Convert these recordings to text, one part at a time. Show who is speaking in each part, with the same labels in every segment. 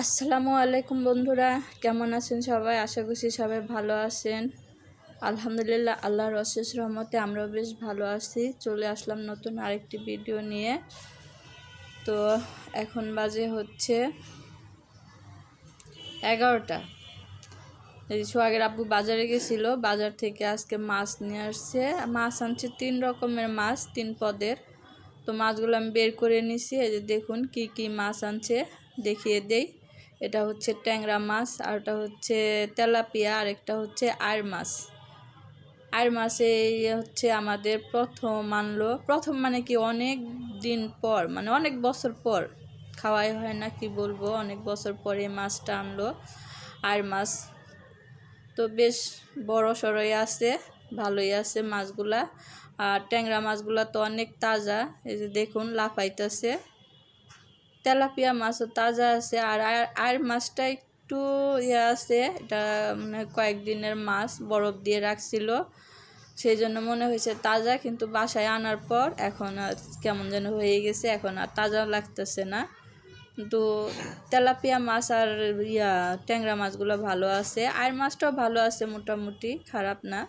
Speaker 1: আসসালামু আলাইকুম বন্ধুরা, কেমন আছেন সবাই? আশা করছি সবাই ভালো আছেন। আলহামদুলিল্লাহ, আল্লাহর অশেষ রহমতে আমরাও বেশ ভালো আছি। চলে আসলাম নতুন আরেকটি ভিডিও নিয়ে। তো এখন বাজে হচ্ছে এগারোটা। এই সোহাগের আব্বু বাজারে গেছিল, বাজার থেকে আজকে মাছ নিয়ে আসছে। মাছ আনছে তিন রকমের মাছ, তিন পদের। তো মাছগুলো আমি বের করে নিছি, এই যে দেখুন কি কি মাছ আনছে, দেখিয়ে দেই। এটা হচ্ছে ট্যাংরা মাছ, আর ওটা হচ্ছে তেলাপিয়া, আর একটা হচ্ছে আয়ের মাছ। মাছে এই হচ্ছে আমাদের প্রথম আনলো। প্রথম মানে কি অনেক দিন পর মানে অনেক বছর পর। খাওয়াই হয় না, কি বলব? অনেক বছর পরে মাছটা আনলো আয়ের মাছ। তো বেশ বড় সড়ই আছে, ভালোই আছে মাছগুলা। আর ট্যাংরা মাছগুলা তো অনেক তাজা, এই যে দেখুন লাফাইতেছে। তেলাপিয়া মাছও তাজা আছে আর আর মাছটা একটু ইয়ে আছে, এটা মানে কয়েকদিনের মাছ বরফ দিয়ে রাখছিল। সেই জন্য মনে হয়েছে তাজা, কিন্তু বাসায় আনার পর এখন কেমন যেন হয়ে গেছে, এখন আর তাজা লাগতেছে না। কিন্তু তেলাপিয়া মাছ আর ইয়া, ট্যাংরা মাছগুলো ভালো আছে। আর মাছটাও ভালো আছে মোটামুটি, খারাপ না।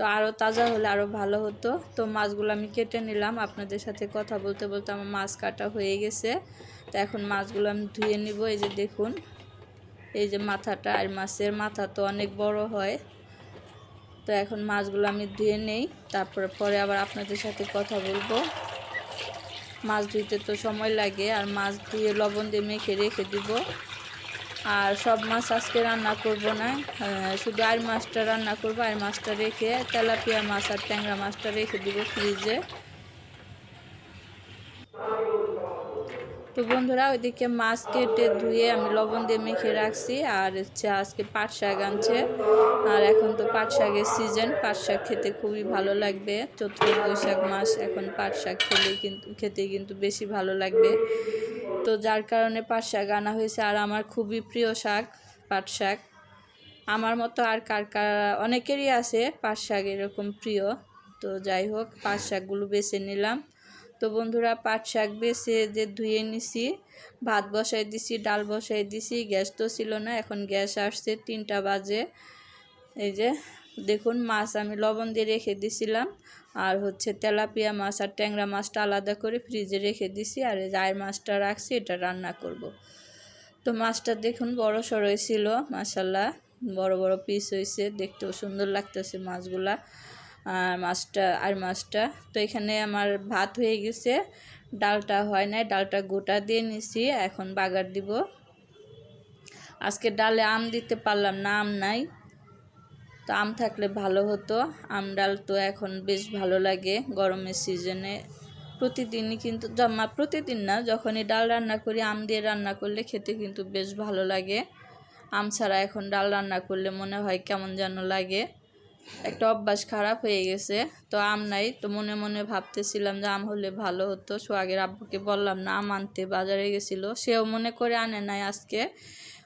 Speaker 1: তো আরও তাজা হলে আরও ভালো হতো। তো মাছগুলো আমি কেটে নিলাম। আপনাদের সাথে কথা বলতে বলতে আমার মাছ কাটা হয়ে গেছে। তো এখন মাছগুলো আমি ধুয়ে নিব। এই যে দেখুন, এই যে মাথাটা আর মাছের মাথা তো অনেক বড় হয়। তো এখন মাছগুলো আমি ধুয়ে নেই। তারপরে পরে আবার আপনাদের সাথে কথা বলব। মাছ ধুইতে তো সময় লাগে। আর মাছ ধুয়ে লবণ দিয়ে মেখে রেখে দিব। আর সব মাছ আজকে রান্না করব না। শুধু আর মাছটা রান্না করব আর মাছটা রেখে তেলাপিয়া মাছ আর ট্যাংরা মাছটা রেখে দিব ফ্রিজে তো বন্ধুরা, ওইদিকে মাছ কেটে ধুয়ে আমি লবণ দিয়ে মেখে রাখছি। আর হচ্ছে আজকে পাট শাক আনছে। আর এখন তো পাট শাকের সিজন পাট শাক খেতে খুবই ভালো লাগবে। চৈত্র বৈশাখ মাস, এখন পাট শাক খেলেই কিন্তু, খেতে কিন্তু বেশি ভালো লাগবে। তো যার কারণে পাট শাক আনা হয়েছে। আর আমার খুবই প্রিয় শাক, পাট শাক। আমার মতো আর কার কার, অনেকেরই আছে পাট শাক এরকম প্রিয়। তো যাই হোক, পাট শাকগুলো বেছে নিলাম। তো বন্ধুরা পাট শাক বেছে যে ধুয়ে নিছি, ভাত বসাই দিছি, ডাল বসাই দিছি, গ্যাস তো ছিল না, এখন গ্যাস আসছে তিনটা বাজে এই যে, দেখুন মাছ আমি লবণ দিয়ে রেখে দিছিলাম, আর হচ্ছে তেলাপিয়া মাছ আর ট্যাংরা মাছটা আলাদা করে ফ্রিজে রেখে দিছি, আর এই জায়ের মাছটা রাখছি, এটা রান্না করব। তো মাছটা দেখুন বড় সড়ই ছিল মাসাল্লাহ বড় বড় পিস হয়েছে দেখতেও সুন্দর লাগতেছে মাছগুলা আর মাছটা আর মাছটা। তো এখানে আমার ভাত হয়ে গেছে। ডালটা হয় নাই, ডালটা গোটা দিয়ে নিছি, এখন বাগার দিব। আজকে ডালে আম দিতে পারলাম না, আম নাই। তো আম থাকলে ভালো হতো। আম ডাল তো এখন বেশ ভালো লাগে গরমের সিজনে প্রতিদিনই কিন্তু জমা প্রতিদিন না, যখনই ডাল রান্না করি, আম দিয়ে রান্না করলে খেতে কিন্তু বেশ ভালো লাগে। আম ছাড়া এখন ডাল রান্না করলে মনে হয় কেমন যেন লাগে। একটা অভ্যাস খারাপ হয়ে গেছে। তো আম নাই, তো মনে মনে ভাবতেছিলাম যে আম হলে ভালো হতো। সোহাগের আব্বুকে বললাম, না, আম আনতে বাজারে গেছিল। সেও মনে করে আনে নাই আজকে।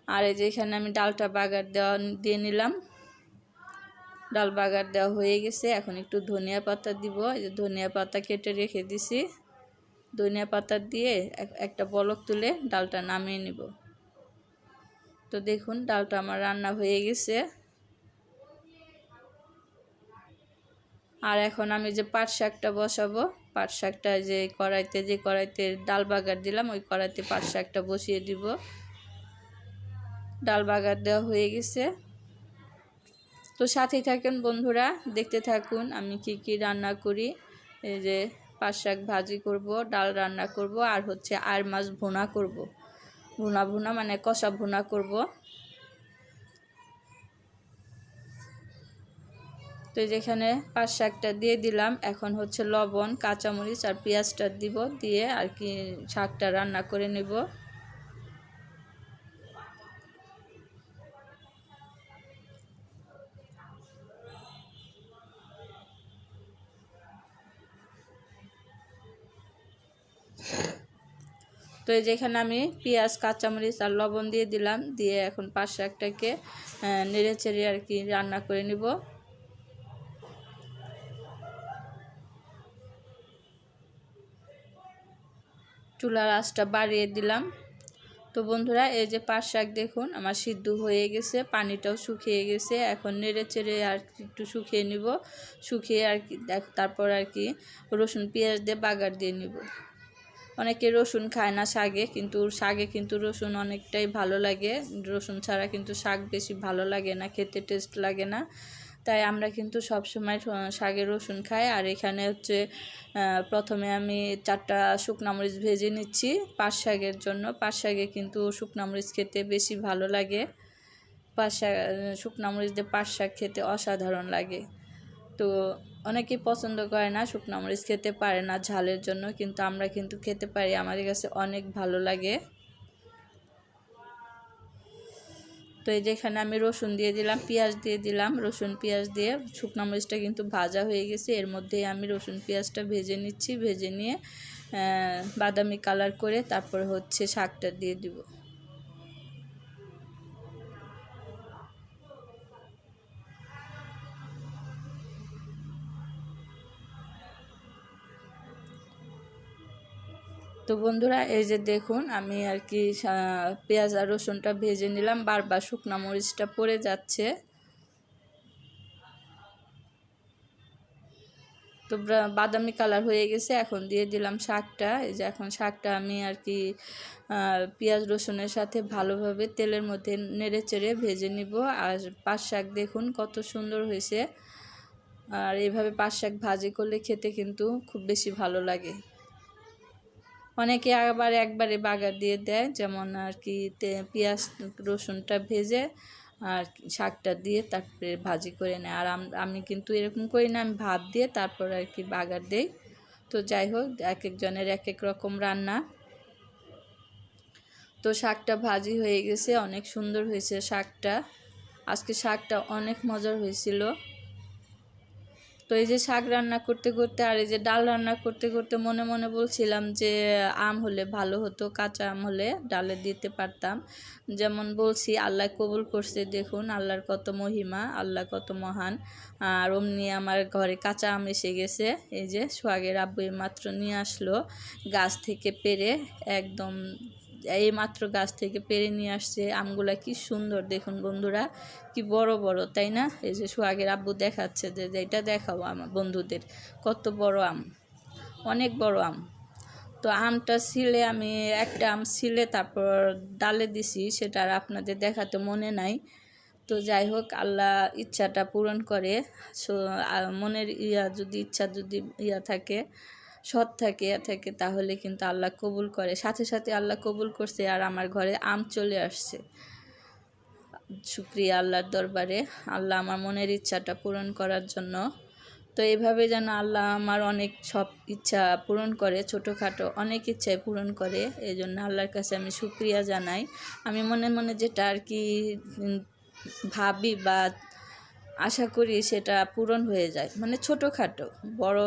Speaker 1: আর এই যে এখানে আমি ডালটা বাগার দেওয়া দিয়ে নিলাম। ডাল বাগার দেওয়া হয়ে গেছে। এখন একটু ধনিয়া পাতা দিব। এই যে ধনিয়া পাতা কেটে রেখে দিছি। ধনিয়া পাতা দিয়ে একটা বলক তুলে ডালটা নামিয়ে নিব। তো দেখুন, ডালটা আমার রান্না হয়ে গেছে। আর এখন আমি যে পাট শাকটা বসাবো, পাট শাকটা যে কড়াইতে যে কড়াইতে ডাল বাগার দিলাম, ওই কড়াইতে পাট শাকটা বসিয়ে দিব। ডাল বাগার দেওয়া হয়ে গেছে। তো সাথেই থাকেন বন্ধুরা, দেখতে থাকুন আমি কি কি রান্না করি। এই যে পাট শাক ভাজি করব, ডাল রান্না করব, আর হচ্ছে আর মাছ ভোনা করব। ভুনা ভুনা মানে কষা ভুনা করব। তো যেখানে পাট শাকটা দিয়ে দিলাম। এখন হচ্ছে লবণ, কাঁচামরিচ আর পেঁয়াজটা দিব দিয়ে আর কি শাকটা রান্না করে নেব। তো এই যেখানে আমি পেঁয়াজ, কাঁচামরিচ আর লবণ দিয়ে দিলাম। দিয়ে এখন পাট শাকটাকে নেড়ে চেড়ে আর কি রান্না করে নিব। চুলার আঁচটা বাড়িয়ে দিলাম। তো বন্ধুরা, এই যে পাট শাক দেখুন, আমার সিদ্ধ হয়ে গেছে, পানিটাও শুকিয়ে গেছে। এখন নেড়ে চেড়ে আর একটু শুকিয়ে নিব। শুকিয়ে আর কি, দেখ- তারপর আর কি রসুন, পেঁয়াজ দিয়ে বাগার দিয়ে নিব। অনেকে রসুন খায় না শাগে কিন্তু শাগে কিন্তু রসুন অনেকটাই ভালো লাগে। রসুন ছাড়া কিন্তু শাক বেশি ভালো লাগে না, খেতে টেস্ট লাগে না। তাই আমরা কিন্তু সব সময় রসুন খাই। আর এখানে হচ্ছে প্রথমে আমি চারটা শুকনা মরিচ ভেজে নিচ্ছি পাট শাকের জন্য। পাট শাকে কিন্তু শুকনা মরিচ খেতে বেশি ভালো লাগে। পাট শাক শুকনা মরিচ দিয়ে পাট শাক খেতে অসাধারণ লাগে। তো অনেকেই পছন্দ করে না শুকনো মরিচ খেতে, পারে না ঝালের জন্য, কিন্তু আমরা কিন্তু খেতে পারি। আমাদের কাছে অনেক ভালো লাগে। তো এই যেখানে আমি রসুন দিয়ে দিলাম, পেঁয়াজ দিয়ে দিলাম। রসুন, পেঁয়াজ দিয়ে শুকনো মরিচটা কিন্তু ভাজা হয়ে গেছে। এর মধ্যে আমি রসুন, পেঁয়াজটা ভেজে নিচ্ছি, ভেজে নিয়ে বাদামি কালার করে তারপর হচ্ছে শাকটা দিয়ে দিব। তো বন্ধুরা, এই যে দেখুন, আমি আর কি পেঁয়াজ আর রসুনটা ভেজে নিলাম, বারবার শুকনা মরিচটা পড়ে যাচ্ছে। তো বাদামি কালার হয়ে গেছে, এখন দিয়ে দিলাম শাকটা। এই যে এখন শাকটা আমি আর কি পেঁয়াজ রসুনের সাথে ভালোভাবে তেলের মধ্যে নেড়ে চেড়ে ভেজে নিব। আর পাট শাক দেখুন কত সুন্দর হয়েছে। আর এইভাবে পাট শাক ভাজি করলে খেতে কিন্তু খুব বেশি ভালো লাগে। অনেকে আবার একবারে বাগার দিয়ে দেয়, যেমন আর কি পেঁয়াজ, রসুনটা ভেজে আর শাকটা দিয়ে তারপরে ভাজি করে নেয়। আর আমি কিন্তু এরকম করি না, আমি ভাত দিয়ে তারপর আর কি বাগার দেই। তো যাই হোক, এক একজনের এক এক রকম রান্না। তো শাকটা ভাজি হয়ে গেছে, অনেক সুন্দর হয়েছে শাকটা। আজকে শাকটা অনেক মজার হয়েছিল। তো এই যে শাক রান্না করতে করতে আর এই যে ডাল রান্না করতে করতে মনে মনে বলছিলাম যে আম হলে ভালো হতো, কাঁচা আম হলে ডালে দিতে পারতাম। যেমন বলছি, আল্লাহ কবুল করছে, দেখুন আল্লাহর কত মহিমা, আল্লাহ কত মহান। আর অমনি আমার ঘরে কাঁচা আম এসে গেছে, এই যে সোহাগের আব্বু মাত্র নিয়ে আসলো, গাছ থেকে পেরে একদম এই মাত্র গাছ থেকে পেরে নিয়ে আসছে। আমগুলা কি সুন্দর দেখুন বন্ধুরা, কি বড় বড়, তাই না? এই যে সোহাগের আব্বু দেখাচ্ছে যে এটা দেখাও আমার বন্ধুদের, কত বড় আম, অনেক বড় আম। তো আমটা ছিলে আমি একটা আম ছিলে, তারপর ডালে দিছি, সেটা আর আপনাদের দেখাতে মনে নাই। তো যাই হোক, আল্লাহ ইচ্ছাটা পূরণ করে। মনের ইয়া যদি, ইচ্ছা যদি ইয়া থাকে সৎ থাকে থাকে তাহলে কিন্তু আল্লাহ কবুল করে। সাথে সাথে আল্লাহ কবুল করছে আর আমার ঘরে আম চলে আসছে। শুক্রিয়া আল্লাহর দরবারে। আল্লাহ আমার মনের ইচ্ছাটা পূরণ করার জন্য। তো এভাবে যেন আল্লাহ আমার অনেক সব ইচ্ছা পূরণ করে, ছোটোখাটো অনেক ইচ্ছাই পূরণ করে এই জন্য আল্লাহর কাছে আমি শুক্রিয়া জানাই। আমি মনে মনে যেটা আর কি ভাবি বা আশা করি সেটা পূরণ হয়ে যায়। মানে ছোটোখাটো, বড়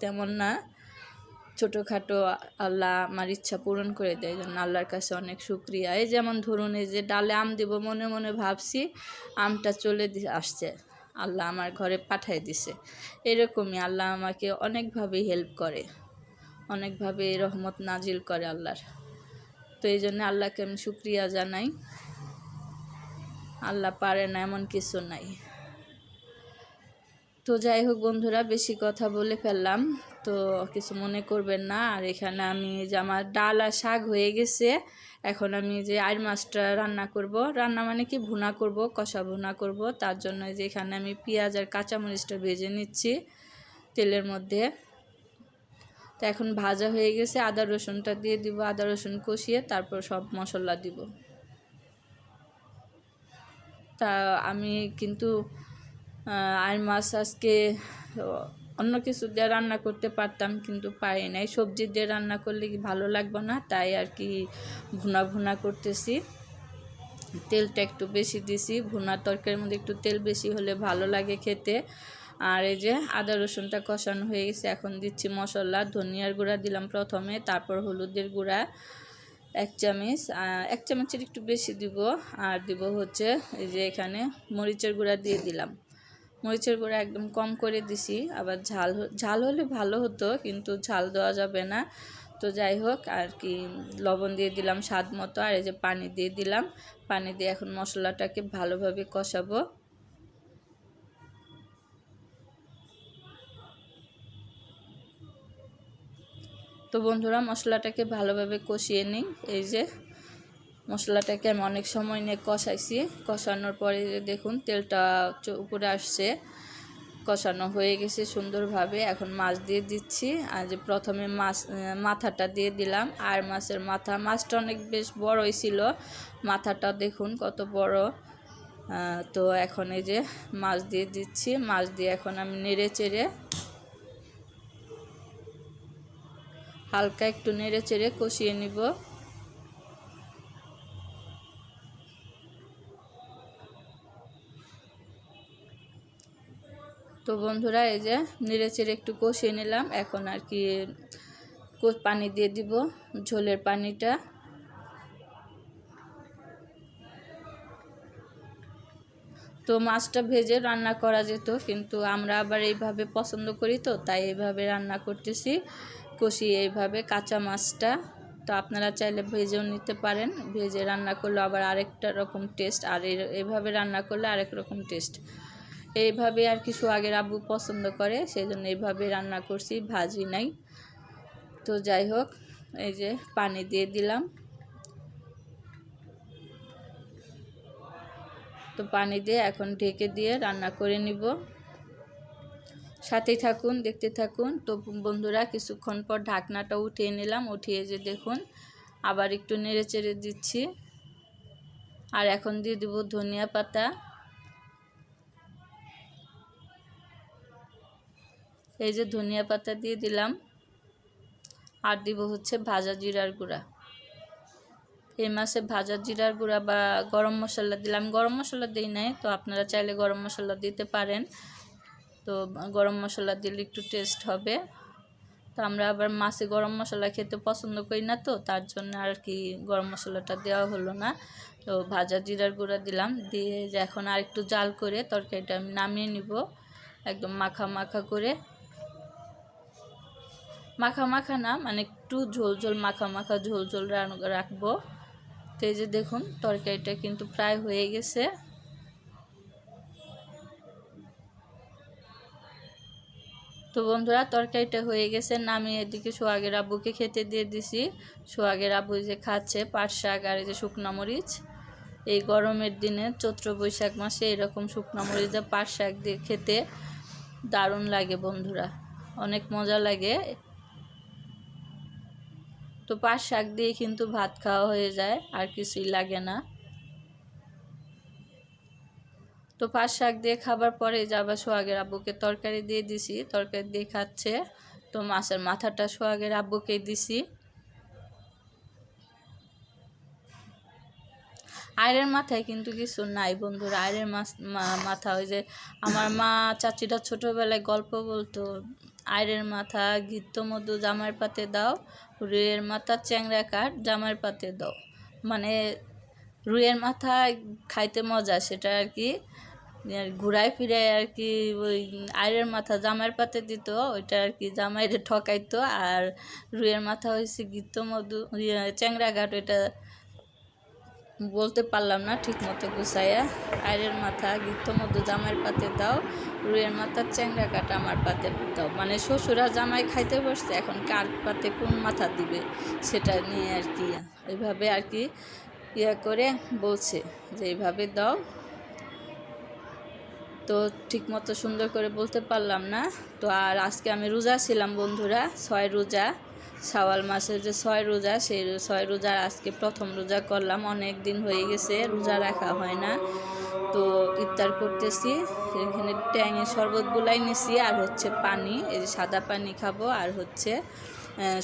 Speaker 1: তেমন না। ছোটোখাটো আল্লাহ আমার ইচ্ছা পূরণ করে দেয় জন্য আল্লাহর কাছে অনেক শুক্রিয়া। এই যেমন ধরুন, এই যে ডালে আম দিব, মনে মনে ভাবছি আমটা চলে আসছে, আল্লাহ আমার ঘরে পাঠাই দিছে। এরকমই আল্লাহ আমাকে অনেকভাবে হেল্প করে, অনেকভাবে রহমত নাজিল করে আল্লাহর। তো এই জন্য আল্লাহকে আমি শুক্রিয়া জানাই। আল্লাহ পারে না এমন কিছু নাই। তো যাই হোক বন্ধুরা, বেশি কথা বলে ফেললাম। তো কিছু মনে করবেন না। আর এখানে আমি যে আমার ডাল আর শাক হয়ে গেছে। এখন আমি যে আইর মাছটা রান্না করব। রান্না মানে কি? ভুনা করব, কষা ভুনা করব। তার জন্য যে এখানে আমি পেঁয়াজ আর কাঁচামরিচটা ভেজে নিচ্ছি তেলের মধ্যে। তো এখন ভাজা হয়ে গেছে। আদা রসুনটা দিয়ে দিব, আদা রসুন কষিয়ে তারপর সব মশলা দিব। তা আমি কিন্তু আর মাছ আজকে অন্য কিছু দিয়ে রান্না করতে পারতাম, কিন্তু পারি নাই। সবজি দিয়ে রান্না করলে কি ভালো লাগবে না? তাই আর কি ভুনা ভুনা করতেছি। তেলটা একটু বেশি দিছি। ভুনা তরকারির মধ্যে একটু তেল বেশি হলে ভালো লাগে খেতে। আর এই যে আদা রসুনটা কষানো হয়ে গেছে, এখন দিচ্ছি মশলা, ধনিয়ার গুঁড়া দিলাম প্রথমে, তারপর হলুদের গুঁড়া, এক চামচ। এক চামচের একটু বেশি দিব। আর দিব হচ্ছে এই যে এখানে মরিচের গুঁড়া দিয়ে দিলাম। মরিচের গুঁড়া একদম কম করে দিছি, আবার ঝাল ঝাল হলে ভালো হতো, কিন্তু ঝাল দেওয়া যাবে না। তো যাই হোক, আর কি, লবণ দিয়ে দিলাম স্বাদ মতো, আর এই যে পানি দিয়ে দিলাম। পানি দিয়ে এখন মশলাটাকে ভালোভাবে কষাবো। তো বন্ধুরা, মশলাটাকে ভালোভাবে কষিয়ে নিই, এই যে। মশলাটাকে আমি অনেক সময় নিয়ে কষাইছি। কষানোর পরে দেখুন, তেলটা উপরে আসছে। কষানো হয়ে গেছে সুন্দরভাবে। এখন মাছ দিয়ে দিচ্ছি। আর যে প্রথমে মাছ মাথাটা দিয়ে দিলাম। আর মাছের মাথা, মাছটা অনেক বেশ বড়ই ছিল। মাথাটা দেখুন কত বড়। তো এখন এই যে মাছ দিয়ে দিচ্ছি। মাছ দিয়ে এখন আমি নেড়ে চেড়ে হালকা একটু নেড়ে চেড়ে কষিয়ে নিব। তো বন্ধুরা, এই যে নেড়ে চেড়ে একটু কষিয়ে নিলাম। এখন আর কি পানি দিয়ে দিব, ঝোলের পানিটা। তো মাছটা ভেজে রান্না করা যেত, কিন্তু আমরা আবার এইভাবে পছন্দ করি তো, তাই এইভাবে রান্না করতেছি। কষিয়ে এইভাবে কাঁচা মাছটা, তো আপনারা চাইলে ভেজেও নিতে পারেন। ভেজে রান্না করলে আবার আরেকটা রকম টেস্ট, আর এইভাবে রান্না করলে আরেক রকম টেস্ট। এইভাবে আর কিছু আগের আব্বু পছন্দ করে সেই জন্য এইভাবে রান্না করছি, ভাজি নাই। তো যাই হোক, এই যে পানি দিয়ে দিলাম। তো পানি দিয়ে এখন ঢেকে দিয়ে রান্না করে নিব। সাথেই থাকুন, দেখতে থাকুন। তো বন্ধুরা, কিছুক্ষণ পর ঢাকনাটা উঠিয়ে নিলাম। উঠিয়ে যে দেখুন, আবার একটু নেড়ে চেড়ে দিচ্ছি। আর এখন দিয়ে দেব ধনিয়া পাতা। এই যে ধনিয়া পাতা দিয়ে দিলাম। আর দিব হচ্ছে ভাজা জিরার গুঁড়া। এই মাসে ভাজা জিরার গুঁড়া বা গরম মশলা দিলাম। গরম মশলা দিই নাই, তো আপনারা চাইলে গরম মশলা দিতে পারেন। তো গরম মশলা দিলে একটু টেস্ট হবে। তো আমরা আবার মাছে গরম মশলা খেতে পছন্দ করি না তো, তার জন্য আর কি গরম মশলাটা দেওয়া হলো না। তো ভাজা জিরার গুঁড়া দিলাম। দিয়ে এখন আর একটু জাল করে তরকারিটা আমি নামিয়ে নিব। একদম মাখা মাখা করে। মাখা মাখা না মানে একটু ঝোল ঝোল, মাখা মাখা ঝোল ঝোল রাখব। তো এই যে দেখুন, তরকারিটা কিন্তু প্রায় হয়ে গেছে। তো বন্ধুরা, তরকারিটা হয়ে গেছে, নামিয়ে এদিকে সোহাগের আব্বুকে খেতে দিয়ে দিছি। সোহাগের আব্বু যে খাচ্ছে পাট শাক আর এই যে শুকনা মরিচ। এই গরমের দিনে চৈত্র বৈশাখ মাসে এরকম শুকনা মরিচ পাট শাক দিয়ে খেতে দারুণ লাগে বন্ধুরা। অনেক মজা লাগে। তো পাট শাক দিয়ে কিন্তু ভাত খাওয়া হয়ে যায়, আর কিছুই লাগে না। তো পাঁচ শাক দিয়ে খাবার পরে যে আবার সোহাগের আব্বুকে তরকারি দিয়ে দিছি, তরকারি দিয়ে খাচ্ছে। তো মাছের মাথাটা সোহাগের আব্বুকে দিছি। আয়ের মাথায় কিন্তু কিছু নাই বন্ধুরা আয়ের মাথা ওই যে আমার মা চাচিটা ছোটোবেলায় গল্প বলতো আয়ের মাথা ঘিত্ত মধু জামার পাতে দাও রুইয়ের মাথা চ্যাংরা কাঠ জামার পাতে দাও। মানে রুইয়ের মাথা খাইতে মজা সেটা আর কি ঘুরায় ফিরে আর কি ওই আয়ের মাথা জামাইয়ের পাতে দিত ওইটা আর কি জামাইরে ঠকাইতো। আর রুইয়ের মাথা হয়েছে গীত মধু ইয়ে, চ্যাংরা ঘাট ওইটা বলতে পারলাম না ঠিক মতো গুছাইয়া। আয়ের মাথা গীত মধু জামাইয়ের পাতে দাও, রুইয়ের মাথার চ্যাংরা কাটা আমার পাতে দাও। মানে শ্বশুরা জামাই খাইতে বসছে, এখন কার পাতে কোন মাথা দিবে সেটা নিয়ে আর কি এইভাবে আর কি ইয়া করে বলছে যে এইভাবে দাও। তো ঠিক মতো সুন্দর করে বলতে পারলাম না। তো আর আজকে আমি রোজা ছিলাম বন্ধুরা, ছয় রোজা। সাওয়াল মাসের যে ছয় রোজা, সেই ছয় রোজার আজকে প্রথম রোজা করলাম। অনেক দিন হয়ে গেছে, রোজা রাখা হয় না। তো ইফতার করতেছি, এখানে ট্যাঙের শরবত গুলাই নিছি, আর হচ্ছে পানি, এই যে সাদা পানি খাব, আর হচ্ছে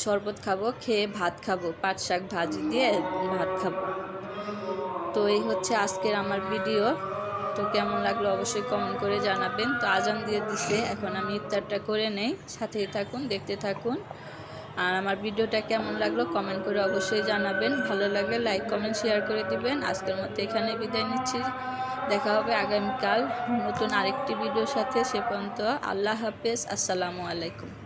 Speaker 1: শরবত খাব, খেয়ে ভাত খাব, পাট শাক ভাজি দিয়ে ভাত খাব। তো এই হচ্ছে আজকের আমার ভিডিও। তো কেমন লাগল অবশ্যই কমেন্ট করে জানাবেন। তো আজান দিয়ে দিছে, এখন আমি ইফতারটা করে নেই। সাথেই থাকুন, দেখতে থাকুন। আর আমার ভিডিওটা কেমন লাগল কমেন্ট করে অবশ্যই জানাবেন। ভালো লাগলে লাইক, কমেন্ট, শেয়ার করে দিবেন। আজকের মতো এখানে বিদায় নিচ্ছি। দেখা হবে আগামীকাল নতুন আরেকটি ভিডিওর সাথে সে পর্যন্ত। আল্লাহ হাফেজ। আসসালামু আলাইকুম।